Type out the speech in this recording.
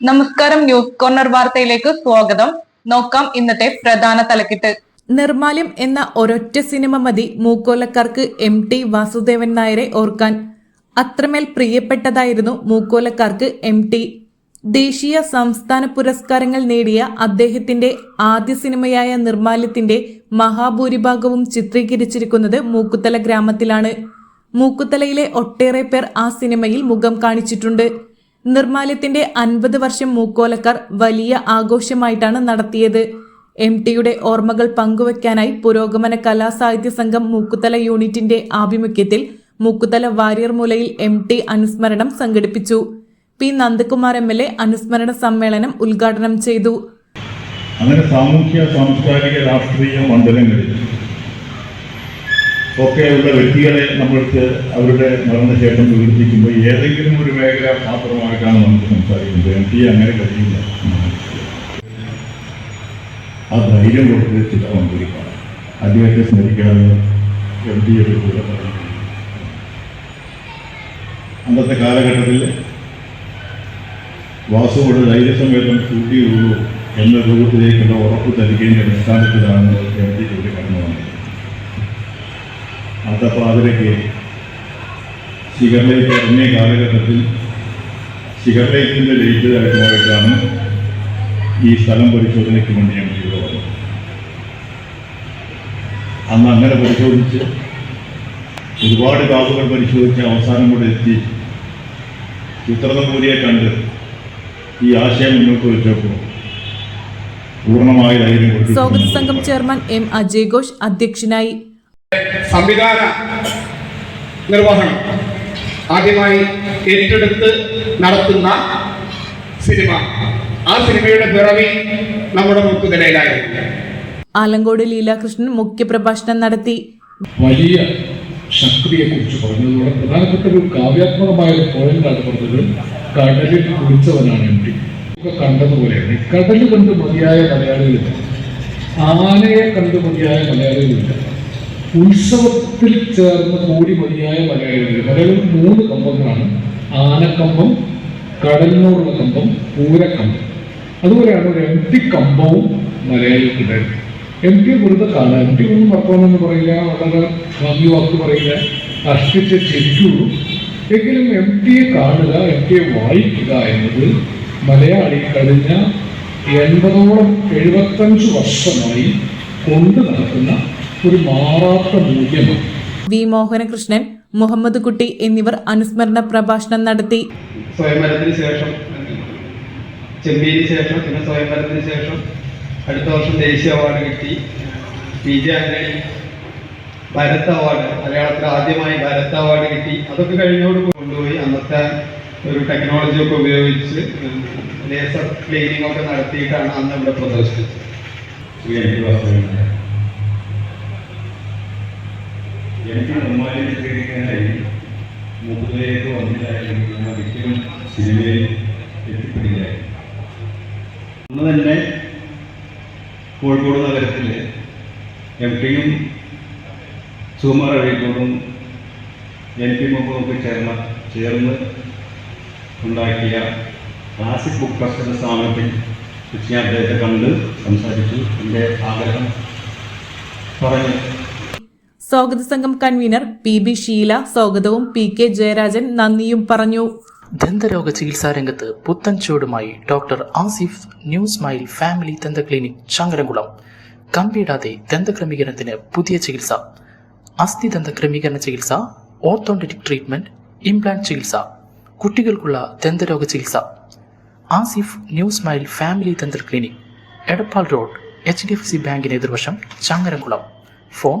നമസ്കാരം news corner വാർത്തയിലേക്ക് സ്വാഗതം. നോക്കാം ഇന്നത്തെ പ്രധാന തലക്കെട്ട്. നിർമാല്യം എന്ന ഒരൊറ്റ സിനിമ മതി മൂക്കോലക്കാർക്ക് എം ടി വാസുദേവൻ നായരെ ഓർക്കാൻ. അത്രമേൽ പ്രിയപ്പെട്ടതായിരുന്നു മൂക്കോലക്കാർക്ക് എം ടി. ദേശീയ സംസ്ഥാന പുരസ്കാരങ്ങൾ നേടിയ അദ്ദേഹത്തിന്റെ ആദ്യ സിനിമയായ നിർമാല്യത്തിന്റെ മഹാഭൂരിഭാഗവും ചിത്രീകരിച്ചിരിക്കുന്നത് മൂക്കുത്തല ഗ്രാമത്തിലാണ്. മൂക്കുത്തലയിലെ ഒട്ടേറെ പേർ ആ സിനിമയിൽ മുഖം കാണിച്ചിട്ടുണ്ട്. നിർമാല്യത്തിന്റെ അൻപത് വർഷം മൂക്കോലക്കാർ വലിയ ആഘോഷമായിട്ടാണ് നടത്തിയത്. എം ടിയുടെ ഓർമ്മകൾ പങ്കുവയ്ക്കാനായി പുരോഗമന കലാസാഹിത്യ സംഘം മൂക്കുത്തല യൂണിറ്റിന്റെ ആഭിമുഖ്യത്തിൽ മൂക്കുത്തല വാരിയർ മൂലയിൽ എം ടി അനുസ്മരണം സംഘടിപ്പിച്ചു. P Nandakumar M L A അനുസ്മരണ സമ്മേളനം ഉദ്ഘാടനം ചെയ്തു. അങ്ങനെ സാമൂഹ്യ സാംസ്കാരിക രാഷ്ട്രീയ മണ്ഡലങ്ങളിൽ ഒക്കെയുള്ള വ്യക്തികളെ നമ്മൾക്ക് അവരുടെ മരണശേഷം വിവരിപ്പിക്കുമ്പോൾ ഏതെങ്കിലും ഒരു മേഖല മാത്രമായിട്ടാണ് നമുക്ക് സംസാരിക്കുന്നത്. എം ടി അങ്ങനെ കഴിയില്ല. ആ ധൈര്യം കൊടുത്ത് ചില മന്ത്രിക്കാണ് അദ്ദേഹത്തെ സ്മരിക്കാതെ എം ടിയുടെ കൂടെ അന്നത്തെ കാലഘട്ടത്തിൽ വാസുവോട് ധൈര്യസമേതം കൂട്ടിയുള്ളൂ എന്ന രൂപത്തിലേക്കുള്ള ഉറപ്പ് നൽകിയതിന്റെ അടിസ്ഥാനത്തിലാണ് എം ടി ഇവിടെ കടന്നു വന്നത്. അതപ്പോൾ അതിലേക്ക് സിഗർലൈറ്റ് ഇറങ്ങിയ കാലഘട്ടത്തിൽ സിഗർലൈറ്റിന്റെ ലേറ്റ് ആയിട്ടുമായിട്ടാണ് ഈ സ്ഥലം പരിശോധനയ്ക്ക് വേണ്ടി ഞങ്ങൾ ഇവിടെ അന്ന് അങ്ങനെ പരിശോധിച്ച് ഒരുപാട് കാവുകൾ പരിശോധിച്ച് അവസാനം കൂടെ എത്തി. ചിത്രനമ്പൂരിയെ കണ്ട് ഈ ആശയം മുന്നോട്ട് വെച്ചപ്പോൾ പൂർണമായ ധൈര്യം സ്വാഗത സംഘം ചെയർമാൻ എം അജയ് ഘോഷ് അധ്യക്ഷനായി സംവിധാന നിർവഹണം ആദ്യമായി ഏറ്റെടുത്ത് നടത്തുന്ന സിനിമ. ആ സിനിമയുടെ പിറവി നമ്മുടെ മുക്കുതലയിലായിരുന്നു ആലങ്കോട് ലീലാകൃഷ്ണൻ മുഖ്യപ്രഭാഷണം നടത്തി. വലിയ ശക്തിയെക്കുറിച്ച് കുറിച്ച് പറഞ്ഞതിലൂടെ പ്രധാനപ്പെട്ട ഒരു കാവ്യാത്മകമായ ഒരു പോയിന്റാണ് പറഞ്ഞത്. കടലിൽ കുളിച്ചവനാണ് എം ടി ഒക്കെ കണ്ടതുപോലെയാണ്. കടലിൽ കടൽ കണ്ട് മതിയായ മലയാളികളില്ല. ആനയെ കണ്ട് മതിയായ മലയാളികളില്ല. ഉത്സവത്തിൽ ചേർന്ന് കൂടി മതിയായ മലയാളികൾ മലയാളികൾ മൂന്ന് കമ്പങ്ങളാണ് ആനക്കമ്പം കടലിനോടുള്ള കമ്പം പൂരക്കമ്പം. അതുപോലെയാണ് ഒരു എം ടി കമ്പവും മലയാളികൾക്കുണ്ടായത് എം പി വെറുതെ കാണാം എം പി ഒന്നും വർത്തമാനം പറയില്ല. വളരെ ഭംഗി വാക്ക് പറയില്ല. കഷ്ടിച്ച് ചിരിക്കുള്ളൂ. എങ്കിലും എം പിയെ കാണുക എം പിയെ വായിക്കുക എന്നത് മലയാളി കഴിഞ്ഞ എൺപതോളം എഴുപത്തഞ്ച് വർഷമായി കൊണ്ടു നടക്കുന്ന ഒരു മാറാത്ത മൂല്യമാണ് വി മോഹനകൃഷ്ണൻ മുഹമ്മദ് കുട്ടി എന്നിവർ അനുസ്മരണ പ്രഭാഷണം നടത്തി. സ്വയംവരത്തിന് ശേഷം ചെമ്പീന് ശേഷം പിന്നെ സ്വയംവരത്തിന് ശേഷം അടുത്ത വർഷം ദേശീയ അവാർഡ് കിട്ടി. P J Antony Bharat award മലയാളത്തിൽ ആദ്യമായി ഭരത് അവാർഡ് കിട്ടി. അതൊക്കെ കഴിഞ്ഞോട് കൊണ്ടുപോയി. അന്നത്തെ ഒരു ടെക്നോളജി ഒക്കെ ഉപയോഗിച്ച് ലേസർ ക്ലീനിങ് ഒക്കെ നടത്തിയിട്ടാണ് അന്ന് ഇവിടെ പ്രദർശിപ്പിച്ചത്. എം. എം നിർമ്മാല്യം ചിത്രീകരിക്കാനായി മുകളിലേക്ക് വന്നിട്ടായിരുന്നു ഒരിക്കലും സിനിമയിൽ എത്തിപ്പെടില്ലായിരുന്നു അന്ന് തന്നെ കോഴിക്കോട് നഗരത്തിൽ എം പിയും സുകുമാർ അഴീക്കോടും എൻ പി മുമ്പൊക്കെ ചേർന്ന ചേർന്ന് ഉണ്ടാക്കിയ ക്ലാസിക് ബുക്ക് ട്രസ്റ്റിന്റെ എന്ന സ്ഥാപനത്തിൽ വെച്ച് ഞാൻ അദ്ദേഹത്തെ കണ്ട് സംസാരിച്ചു എന്റെ ആഗ്രഹം പറഞ്ഞു സ്വാഗത സംഘം കൺവീനർ പി ബി ഷീല സ്വാഗതവും പി കെ ജയരാജൻ നന്ദിയും പറഞ്ഞു. ദന്തരോഗ ചികിത്സാ രംഗത്ത് പുത്തൻ ചൂടുമായി doctor Asif new smile family ദന്ത ക്ലിനിക് ചങ്ങരംകുളം. കമ്പിയിടാതെ ദന്തക്രമീകരണത്തിന് പുതിയ ചികിത്സ. അസ്ഥി ദന്ത ക്രമീകരണ ചികിത്സ ഓർത്തോണ്ടിക് ട്രീറ്റ്മെന്റ് ഇംപ്ലാന്റ് ചികിത്സ. കുട്ടികൾക്കുള്ള ദന്തരോഗ ചികിത്സ. ആസിഫ് ന്യൂ സ്മൈൽ ഫാമിലി ദന്ത clinic Edappal road H D F C ബാങ്കിന് എതിർവശം Changaramkulam. Phone